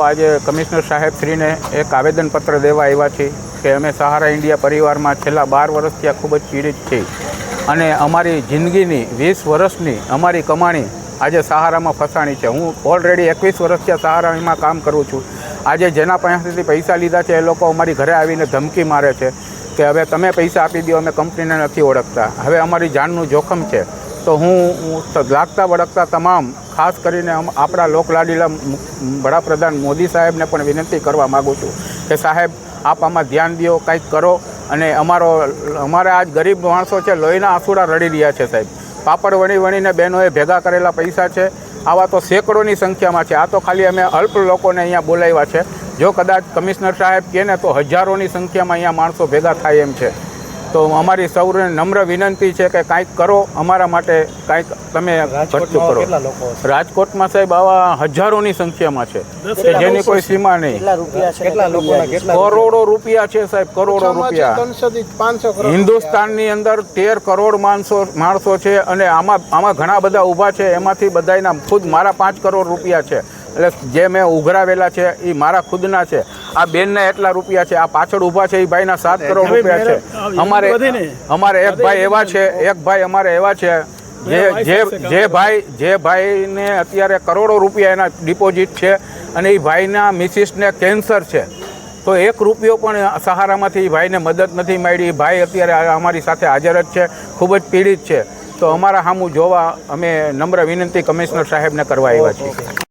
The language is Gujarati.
આજે કમિશનર સાહેબ શ્રીને એક આવેદનપત્ર દેવા આવ્યા છે કે અમે સહારા ઇન્ડિયા પરિવારમાં છેલ્લા બાર વર્ષથી આ ખૂબ જ પીડિત છીએ અને અમારી જિંદગીની વીસ વર્ષની અમારી કમાણી આજે સહારામાં ફસાણી છે. હું ઓલરેડી એકવીસ વર્ષથી આ સહારામાં કામ કરું છું. આજે જેના પાસેથી પૈસા લીધા છે એ લોકો અમારી ઘરે આવીને ધમકી મારે છે કે હવે તમે પૈસા આપી દો, અમે કંપનીને નથી ઓળખતા. હવે અમારી જાનનું જોખમ છે. તો હું લાગતા વળગતા તમામ, ખાસ કરીને આપણા લોકલાડીલા વડાપ્રધાન મોદી સાહેબને પણ વિનંતી કરવા માગું છું કે સાહેબ, આપ આમાં ધ્યાન દો, કંઈક કરો અને અમારો, અમારા આજ ગરીબ માણસો છે, લોહીના આંસુડા રડી રહ્યા છે સાહેબ. પાપડ વણી વણીને બહેનોએ ભેગા કરેલા પૈસા છે. આવા તો સેંકડોની સંખ્યામાં છે. આ તો ખાલી અમે અલ્પ લોકોને અહીંયા બોલાવ્યા છે. જો કદાચ કમિશનર સાહેબ કહે ને તો હજારોની સંખ્યામાં અહીંયા માણસો ભેગા થાય એમ છે. તો અમારી સૌને નમ્ર વિનંતી છે કે કાંઈક કરો અમારા માટે કાંઈક તમે ખર્ચું કરો? રાજકોટમાં સાહેબ આવા હજારોની સંખ્યામાં છે. કે જેની કોઈ સીમા નહીં. કેટલા રૂપિયા છે કેટલા લોકોના કેટલા કરોડો રૂપિયા છે સાહેબ કરોડો રૂપિયા. હિન્દુસ્તાનની અંદર તેર કરોડ માણસો માણસો છે અને આમાં આમાં ઘણા બધા ઊભા છે. એમાંથી બધાના ખુદ મારા પાંચ કરોડ રૂપિયા છે. એટલે જે મેં ઉઘરાવેલા છે એ મારા ખુદના છે. આ બેનના એટલા રૂપિયા છે આ પાછળ ઊભા છે એ ભાઈના સાત કરોડ રૂપિયા છે. અમારે અમારે એક ભાઈ એવા છે. એક ભાઈ અમારે એવા છે જે જે જે ભાઈ જે ભાઈને અત્યારે કરોડો રૂપિયા એના ડિપોઝિટ છે અને એ ભાઈના મિસિસને કેન્સર છે. તો એક રૂપિયો પણ સહારામાંથી એ ભાઈને મદદ નથી મળી. એ ભાઈ અત્યારે અમારી સાથે હાજર જ છે ખૂબ જ પીડિત છે. તો અમારા સામું જોવા અમે નમ્ર વિનંતી કમિશનર સાહેબને કરવા આવ્યા છીએ.